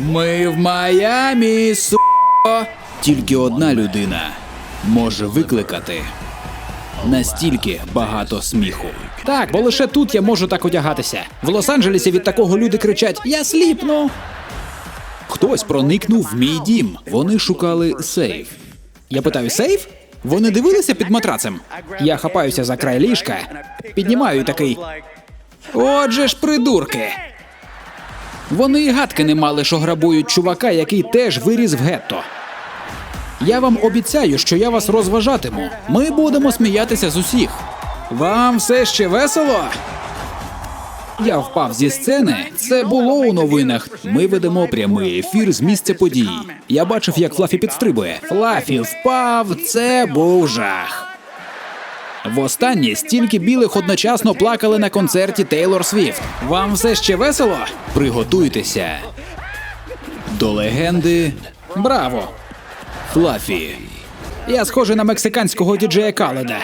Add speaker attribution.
Speaker 1: Ми в Майамі, су. Тільки одна людина може викликати настільки багато сміху. Так, бо лише тут я можу так одягатися. В Лос-Анджелесі від такого люди кричать: Я сліпну. Хтось проникнув в мій дім. Вони шукали сейф. Я питаю, сейф? Вони дивилися під матрацем. Я хапаюся за край ліжка, піднімаю і такий. Отже ж, придурки. Вони і гадки не мали, що грабують чувака, який теж виріс в гетто. Я вам обіцяю, що я вас розважатиму. Ми будемо сміятися з усіх. Вам все ще весело? Я впав зі сцени. Це було у новинах. Ми ведемо прямий ефір з місця події. Я бачив, як Флафі підстрибує. Флафі впав. Це був жах. Востаннє стільки білих одночасно плакали на концерті Тейлор Свіфт. Вам все ще весело? Приготуйтеся. До легенди. Браво! Флафі. Я схожий на мексиканського діджея Каледа.